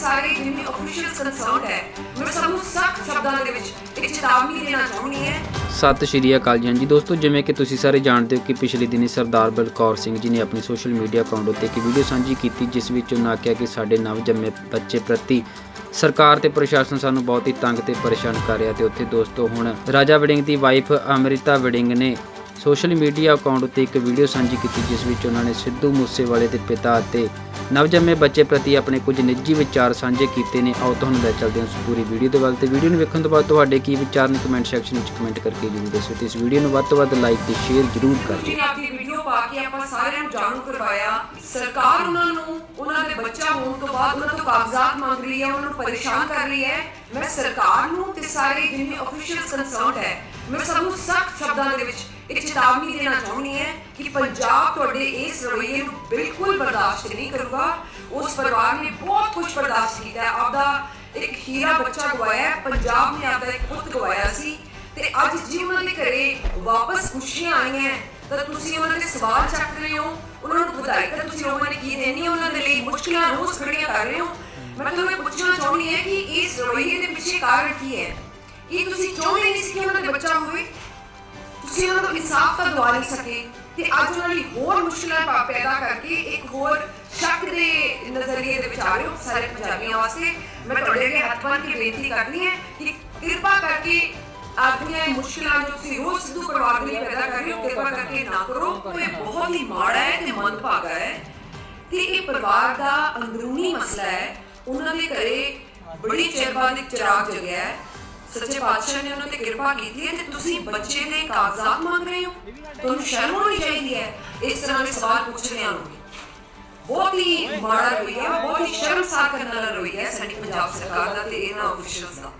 ਸਾਰੇ ਜਿੰਨੇ official concerned ਹੈ। ਮੈਂ ਸਭ ਨੂੰ ਸਖਤ ਸ਼ਬਦਾਂ ਦੇ ਵਿੱਚ ਇੱਕ ਚੇਤਾਵਨੀ ਦੇਣਾ ਚਾਹੁੰਦੀ ਹੈ। ਸਤਿ ਸ਼੍ਰੀ ਅਕਾਲ ਜੀ। ਹਾਂਜੀ ਦੋਸਤੋ, ਜਿਵੇਂ ਕਿ ਤੁਸੀਂ ਸਾਰੇ ਜਾਣਦੇ ਹੋ ਕਿ ਪਿਛਲੇ ਦਿਨੀ ਸਰਦਾਰ ਬਲਕੌਰ ਸਿੰਘ ਜੀ ਨੇ ਆਪਣੀ ਸੋਸ਼ਲ ਮੀਡੀਆ ਅਕਾਊਂਟ ਉੱਤੇ ਇੱਕ ਵੀਡੀਓ ਸਾਂਝੀ ਕੀਤੀ, ਜਿਸ ਵਿੱਚ ਉਹਨਾਂ ਆਖਿਆ ਕਿ ਸਾਡੇ ਨਵ ਜੰਮੇ ਬੱਚੇ ਪ੍ਰਤੀ ਸਰਕਾਰ ਤੇ ਪ੍ਰਸ਼ਾਸਨ ਸਾਨੂੰ ਬਹੁਤ ਹੀ ਤੰਗ ਤੇ ਪਰੇਸ਼ਾਨ ਕਰ ਰਿਹਾ ਤੇ ਉੱਥੇ ਦੋਸਤੋ, ਹੁਣ ਰਾਜਾ ਵੜਿੰਗ ਦੀ ਵਾਈਫ ਅਮ੍ਰਿਤਾ ਵੜਿੰਗ ਨੇ ਸੋਸ਼ਲ ਮੀਡੀਆ ਅਕਾਊਂਟ ਉੱਤੇ ਇੱਕ ਵੀਡੀਓ ਸਾਂਝੀ ਕੀਤੀ, ਜਿਸ ਵਿੱਚ ਉਹਨਾਂ ਨੇ ਸਿੱਧੂ ਮੂਸੇਵਾਲੇ ਦੇ ਪਿਤਾ ਅਤੇ ਨਵਜੰਮੇ ਬੱਚੇ ਪ੍ਰਤੀ ਆਪਣੇ ਕੁਝ ਨਿੱਜੀ ਵਿਚਾਰ ਸਾਂਝੇ ਕੀਤੇ ਨੇ। ਆਓ ਤੁਹਾਨੂੰ ਲੈ ਚੱਲਦੇ ਹਾਂ ਉਸ ਪੂਰੀ ਵੀਡੀਓ ਦੇ ਵੱਲ ਤੇ ਵੀਡੀਓ ਨੂੰ ਵੇਖਣ ਤੋਂ ਬਾਅਦ ਤੁਹਾਡੇ ਕੀ ਵਿਚਾਰ ਨੇ ਕਮੈਂਟ ਸੈਕਸ਼ਨ ਵਿੱਚ ਕਮੈਂਟ ਕਰਕੇ ਜਰੂਰ ਦੱਸੋ ਤੇ ਇਸ ਵੀਡੀਓ ਨੂੰ ਵੱਧ ਤੋਂ ਵੱਧ ਲਾਈਕ ਤੇ ਸ਼ੇਅਰ ਜਰੂਰ ਕਰ ਦਿਓ। ਜੀ ਨੇ ਵੀਡੀਓ ਪਾ ਕੇ ਆਪਾਂ ਸਾਰਿਆਂ ਨੂੰ ਜਾਣੂ ਕਰਵਾਇਆ। ਸਰਕਾਰ ਉਹਨਾਂ ਨੂੰ ਹੋਣ ਤੋਂ ਬਾਅਦ ਉਹਨਾਂ ਤੋਂ ਕਾਗਜ਼ਾਤ ਮੰਗ ਰਹੀ ਹੈ, ਉਹਨਾਂ ਨੂੰ ਪਰੇਸ਼ਾਨ ਕਰ ਰਹੀ ਹੈ। ਮੈਂ ਸਰਕਾਰ ਨੂੰ ਤੇ ਸਾਰੇ ਜਿੰਨੇ ਅਫੀਸ਼ੀਅਲਸ ਕੰਸਰਨਡ ਹੈ, ਮੈਂ ਸਭ ਨੂੰ ਸਖਤ ਸ਼ਬਦਾਂ ਦੇ ਵਿੱਚ ਇੱਕ ਚੇਤਾਵਨੀ ਦੇਣਾ ਚਾਹੁੰਦੀ ਹੈ ਕਿ ਪੰਜਾਬ ਤੁਹਾਡੇ ਇਸ ਰਵੱਈਏ ਨੂੰ ਬਿਲਕੁਲ ਬਰਦਾਸ਼ਤ ਨਹੀਂ ਕਰੂਗਾ। ਉਸ ਪਰਿਵਾਰ ਨੇ ਬਹੁਤ ਕੁਝ ਬਰਦਾਸ਼ਤ ਕੀਤਾ ਹੈ। ਆਪਦਾ ਇੱਕ ਹੀਰਾ ਬੱਚਾ ਗਵਾਇਆ ਪੰਜਾਬ ਨੇ ਆਪਦਾ ਇੱਕ ਪੁੱਤ ਗਵਾਇਆ ਸੀ ਤੇ ਅੱਜ ਜੀ ਉਹਨਾਂ ਦੇ ਘਰੇ ਵਾਪਸ ਖੁਸ਼ੀਆਂ ਆਈਆਂ, ਤਾਂ ਤੁਸੀਂ ਉਹਨਾਂ ਦੇ ਸਵਾਲ ਚੱਕ ਰਹੇ ਹੋ। ਉਹਨਾਂ ਨੂੰ ਵਧਾਈ ਤਾਂ ਤੁਸੀਂ ਉਹਨਾਂ ਨੇ ਕੀ ਦੇਣੀ ਹੈ? ਉਹਨਾਂ ਦੇ ਲਈ ਮੁਸ਼ਕਿਲਾਂ ਰੋਜ਼ ਖੜੀਆਂ ਕਰ ਰਹੇ ਹੋ। ਮੈਂ ਤੁਹਾਨੂੰ ਇਹ ਪੁੱਛਣਾ ਚਾਹੁੰਦੀ ਹਾਂ ਕਿ ਇਸ ਰਵੱਈਏ ਦੇ ਪਿੱਛੇ ਕਾਰਨ ਕੀ ਹੈ? ਕੀ ਤੁਸੀਂ ਚਾਹੁੰਦੇ ਨਹੀਂ ਸੀ ਕਿ ਉਹਨਾਂ ਦੇ ਬੱਚਾ ਹੋਵੇ? ਤੁਸੀਂ ਉਹਨਾਂ ਨੂੰ ਇਨਸਾਫ ਤਾਂ ਦਵਾ ਨਹੀਂ ਸਕੇ ਤੇ ਅੱਜ ਉਹਨਾਂ ਲਈ ਹੋਰ ਮੁਸ਼ਕਲਾਂ ਪੈਦਾ ਕਰਕੇ ਇੱਕ ਹੋਰ ਸ਼ੱਕ ਦੇ ਨਜ਼ਰੀਏ ਦੇ ਵਿੱਚ ਹੋ ਸਾਰੇ ਪੰਜਾਬੀਆਂ ਵਾਸਤੇ। ਮੈਂ ਤੁਹਾਡੇ ਅੱਗੇ ਹੱਥ ਬੰਨ੍ਹ ਕੇ ਬੇਨਤੀ ਕਰਨੀ ਹੈ ਕਿ ਕਿਰਪਾ ਕਰਕੇ ਆਪਣੀਆਂ ਇਹ ਮੁਸ਼ਕਲਾਂ ਜੋ ਤੁਸੀਂ ਰੋਜ਼ ਸਿੱਧੂ ਪਰਿਵਾਰ ਲਈ ਪੈਦਾ ਕਰ ਰਹੇ ਹੋ। ਕਿਰਪਾ ਕਰਕੇ ਨਾ ਕਰੋ। ਇਹ ਬਹੁਤ ਹੀ ਮਾੜਾ ਹੈ ਤੇ ਮੰਦਭਾਗਾ ਹੈ। ਤੇ ਇਹ ਪਰਿਵਾਰ ਦਾ ਅੰਦਰੂਨੀ ਮਸਲਾ ਹੈ। ਉਹਨਾਂ ਦੇ ਘਰੇ ਬੜੀ ਚਿਰ ਬਾਅਦ ਇੱਕ ਚਿਰਾਗ ਜਗਿਆ ਹੈ। ਸੱਚੇ ਪਾਤਸ਼ਾਹ ਨੇ ਉਹਨਾਂ ਤੇ ਕਿਰਪਾ ਕੀਤੀ ਹੈ ਤੇ ਤੁਸੀਂ ਬੱਚੇ ਦੇ ਕਾਗਜ਼ਾਤ ਮੰਗ ਰਹੇ ਹੋ। ਤੁਹਾਨੂੰ ਸ਼ਰਮ ਹੋਣੀ ਚਾਹੀਦੀ ਹੈ। ਇਸ ਤਰ੍ਹਾਂ ਦੇ ਸਵਾਲ ਪੁੱਛਣਿਆਂ ਨੂੰ ਬਹੁਤ ਹੀ ਮਾੜਾ ਰਵੱਈਆ, ਬਹੁਤ ਹੀ ਸ਼ਰਮਸਾਰ ਕਰਨ ਵਾਲਾ ਰਵੱਈਆ ਹੈ ਸਾਡੀ ਪੰਜਾਬ ਸਰਕਾਰ ਦਾ ਤੇ ਇਹਨਾਂ ਅਫੀਸ਼ੀਅਲਸ ਦਾ।